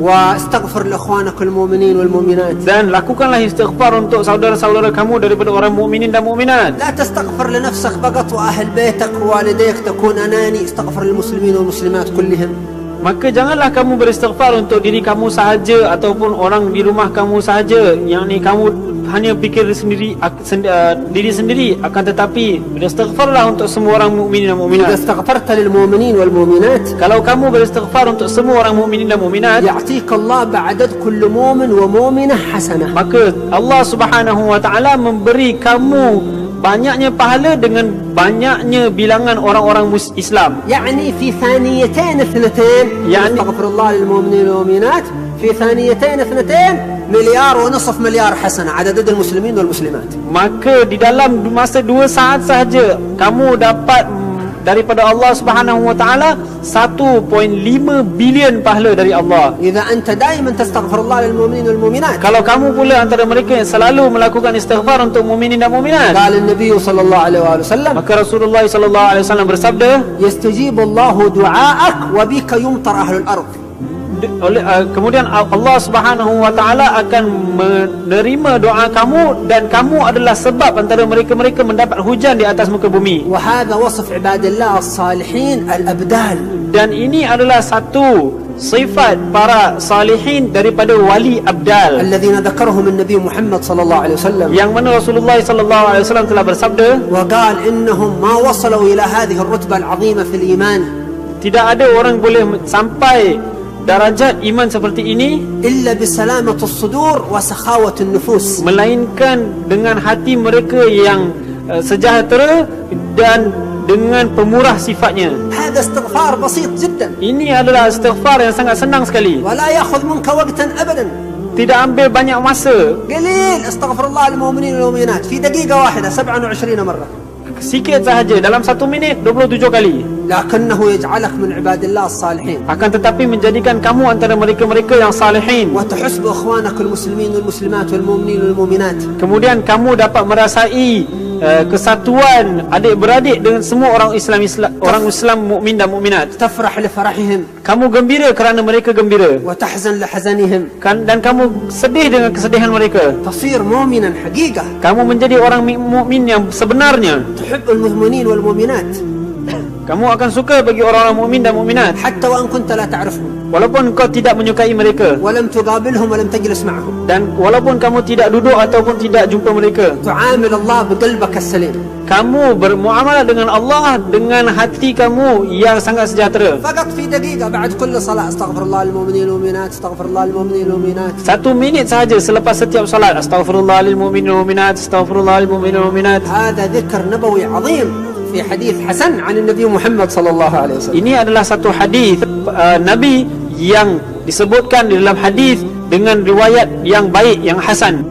واستغفر لاخوانك المؤمنين والمؤمنات dan lakukanlah istighfar untuk saudara-saudara kamu daripada orang mukminin dan mukminat لا تستغفر لنفسك فقط واهل بيتك ووالديك تكون اناني استغفر للمسلمين والمسلمات كلهم maka janganlah kamu beristighfar untuk diri kamu sahaja ataupun orang di rumah kamu sahaja yang ni kamu hanya fikir sendiri sendi, uh, diri sendiri akan tetapi beristighfarlah untuk semua orang mukminin dan mukminat istighfarta lil mu'minin wal mu'minat. Kalau kamu beristighfar untuk semua orang mukminin dan mukminat, ya'tika Allah ba'dad kull mu'min wa mu'minah hasanah maka Allah Subhanahu wa taala memberi kamu banyaknya pahala dengan banyaknya bilangan orang-orang Islam. Yani fi thaniyatain thnatain yani, istaghfirullah lil mu'minin wal mu'minat. في ثانيتين اثنتين مليار ونصف مليار حسنة عدد المسلمين والمسلمات maka di dalam masa dua saat sahaja kamu dapat mm, daripada Allah Subhanahu wa taala 1.5 bilion pahala dari Allah إذا أنت دائما تستغفر الله للمؤمنين والمؤمنات kalau kamu pula antara mereka yang selalu melakukan istighfar untuk mukminin dan mukminat قال النبي صلى الله عليه وآله وسلم maka Rasulullah sallallahu alaihi wasallam bersabda يستجيب الله دعاءك وبك يمطر أهل الأرض D- oleh uh, kemudian Allah Subhanahu wa taala akan menerima doa kamu dan kamu adalah sebab antara mereka-mereka mendapat hujan di atas muka bumi. Wa hadha wasf ibadillah as-salihin al-abdal. Dan ini adalah satu sifat para salihin daripada wali abdal alladhina dhakarahum an-nabi Muhammad sallallahu alaihi wasallam yang mana Rasulullah sallallahu alaihi wasallam telah bersabda wa qala innahum ma wasalu ila hadhihi ar-rutbah al-'azimah fil iman tidak ada orang boleh sampai darajat iman seperti ini illa bisalamatus sudur wa sakhawatun nufus. melainkan dengan hati mereka yang uh, sejahtera dan dengan pemurah sifatnya. Istighfar basit jiddan. Ini adalah istighfar yang sangat senang sekali. Wala ya'khud minka waqtan abadan. Tidak ambil banyak masa. Qalil astaghfirullah lil mu'minin wal mu'minat. Fi daqiqa wahida 27 marrah. Sikit sahaja dalam satu minit 27 kali lakinnahu yaj'alak min ibadillah as-salihin akan tetapi menjadikan kamu antara mereka-mereka yang salihin. وتحس بإخوانك المسلمين والمسلمات والمؤمنين والمؤمنات. Kemudian kamu dapat merasai eh, kesatuan adik beradik dengan semua orang Islam, Islam orang Islam mukmin dan mukminat. tafrah li farahihim kamu gembira kerana mereka gembira. wa tahzan li hazanihim dan kamu sedih dengan kesedihan mereka. tasir mu'minan haqiqah kamu menjadi orang mukmin yang sebenarnya. tuhibbul mu'minin wal mu'minat kamu akan suka bagi orang-orang mukmin dan mukminat. Hatta wa kunta la ta'rifuhum. Walaupun kau tidak menyukai mereka. Wa lam tuqabilhum wa lam tajlis ma'ahum. Dan walaupun kamu tidak duduk ataupun tidak jumpa mereka. Tu'amil Allah bi qalbika salim. Kamu bermuamalah dengan Allah dengan hati kamu yang sangat sejahtera. Faqat fi daqiqah ba'd kull salat astaghfirullah lil mu'minin wal mu'minat astaghfirullah lil mu'minin wal mu'minat. Satu minit sahaja selepas setiap salat astaghfirullah lil mu'minin wal mu'minat astaghfirullah lil mu'minin wal mu'minat. Hada dhikr nabawi 'azim fi hadis hasan an Nabi Muhammad sallallahu alaihi wasallam. ini adalah satu hadis uh, nabi yang disebutkan di dalam hadis dengan riwayat yang baik yang hasan